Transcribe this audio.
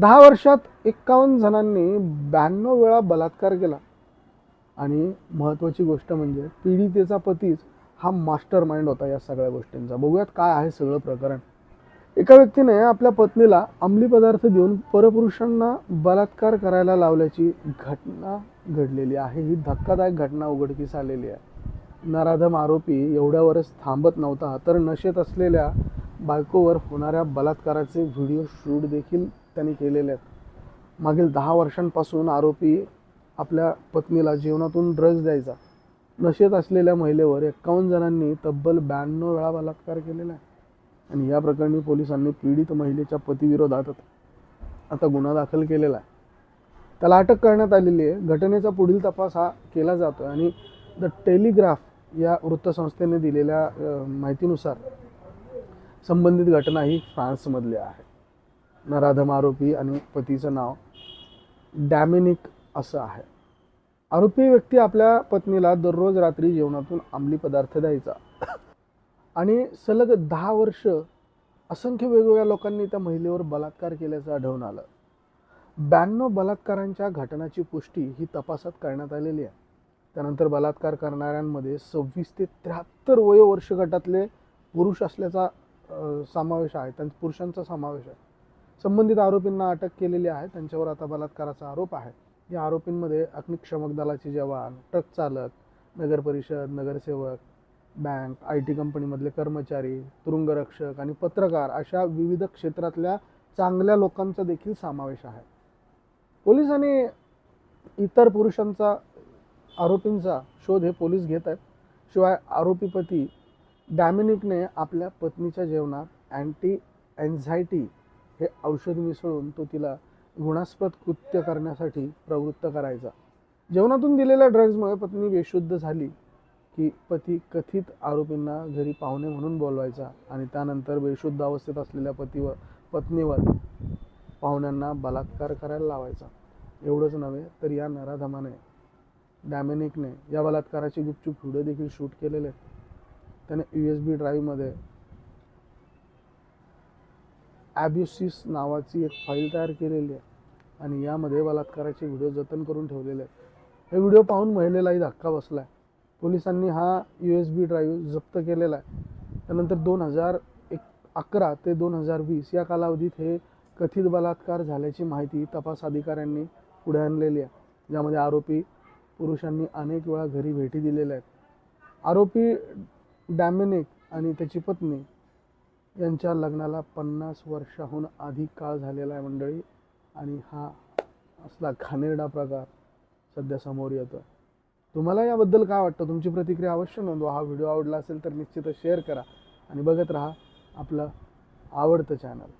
दहा वर्षात एक्कावन्न जणांनी ब्याण्णव वेळा बलात्कार केला. आणि महत्त्वाची गोष्ट म्हणजे पीडितेचा पतीच हा मास्टर माइंड होता या सगळ्या गोष्टींचा. बघूयात काय आहे सगळं प्रकरण. एका व्यक्तीने आपल्या पत्नीला अंमली पदार्थ देऊन परपुरुषांना बलात्कार करायला लावल्याची घटना घडलेली आहे. ही धक्कादायक घटना उघडकीस आलेली आहे. नराधम आरोपी एवढ्यावरच थांबत नव्हता तर नशेत असलेल्या बायकोवर होणाऱ्या बलात्काराचे व्हिडिओ शूट देखील त्यांनी केलेले आहेत. मागील दहा वर्षांपासून आरोपी आपल्या पत्नीला जीवनातून ड्रग्ज द्यायचा. नशेत असलेल्या महिलेवर एक्कावन्न जणांनी तब्बल ब्याण्णव वेळा बलात्कार केलेला आहे. आणि या प्रकरणी पोलिसांनी पीडित महिलेच्या पतीविरोधात आता गुन्हा दाखल केलेला आहे. त्याला अटक करण्यात आलेली आहे. घटनेचा पुढील तपास हा केला जातो आणि द टेलिग्राफ या वृत्तसंस्थेने दिलेल्या माहितीनुसार संबंधित घटना ही फ्रान्समधली आहे. नराधम आरोपी आणि पतीचं नाव डॅमिनिक असं आहे. आरोपी व्यक्ती आपल्या पत्नीला दररोज रात्री जेवणातून अंमली पदार्थ द्यायचा. आणि सलग दहा वर्ष असंख्य वेगवेगळ्या लोकांनी त्या महिलेवर बलात्कार केल्याचं आढळून आलं. ब्याण्णव बलात्कारांच्या घटनाची पुष्टी ही तपासात करण्यात आलेली आहे. त्यानंतर बलात्कार करणाऱ्यांमध्ये सव्वीस ते त्र्याहत्तर वयोवर्ष गटातले पुरुष असल्याचा समावेश आहे. त्यांच्या पुरुषांचा समावेश आहे. संबंधित आरोपींना अटक केलेली आहे. त्यांच्यावर आता बलात्काराचा आरोप आहे. या आरोपींमध्ये अग्निशमक दलाचे जवान ट्रक चालक नगर परिषद नगरसेवक बँक आय टी कंपनीमधले कर्मचारी तुरुंगरक्षक आणि पत्रकार अशा विविध क्षेत्रातल्या चांगल्या लोकांचा देखील समावेश आहे. पोलिसांनी इतर पुरुषांचा आरोपींचा शोध हे पोलीस घेत आहेत. शिवाय आरोपीपती डॅमिनिकने आपल्या पत्नीच्या जेवणात अँटी एन्झायटी हे औषध मिसळून तो तिला गुणास्पद कृत्य करण्यासाठी प्रवृत्त करायचा. जेवणातून दिलेल्या ड्रग्जमुळे पत्नी बेशुद्ध झाली की पती कथित आरोपींना घरी पाहुणे म्हणून बोलवायचा आणि त्यानंतर बेशुद्ध अवस्थेत असलेल्या पतीवर पत्नीवर पाहुण्यांना बलात्कार करायला लावायचा. एवढंच नव्हे तर या नराधमाने डॅमेनिकने या बलात्काराचे गुपचूप व्हिडिओ देखील शूट केलेले आहेत. त्याने यू एस बी ड्राईव्हमध्ये ॲब्युसिस नावाची एक फाईल तयार केलेली आहे. आणि यामध्ये बलात्काराचे व्हिडिओ जतन करून ठेवलेले आहेत. हे व्हिडिओ पाहून महिलेलाही धक्का बसला आहे पोलिसांनी हा यू एस बी ड्राईव्ह जप्त केलेला आहे. त्यानंतर दोन हजार एक अकरा ते दोन हजार वीस या कालावधीत हे कथित बलात्कार झाल्याची माहिती तपास अधिकाऱ्यांनी पुढे आणलेली आहे. ज्यामध्ये आरोपी पुरुषांनी अनेक वेळा घरी भेटी दिलेल्या आहेत. आरोपी डॅमिनिक आणि त्याची पत्नी यांच्या लग्नाला पन्नास वर्षाहून अधिक काळ झालेला आहे मंडळी. आणि हा असला घाणेरडा प्रकार सध्या समोर येतो तुम्हाला याबद्दल काय वाटतं? तुमची प्रतिक्रिया अवश्य नोंदवा. हा व्हिडिओ आवडला असेल तर निश्चितच शेअर करा आणि बघत राहा आपलं आवडतं चॅनल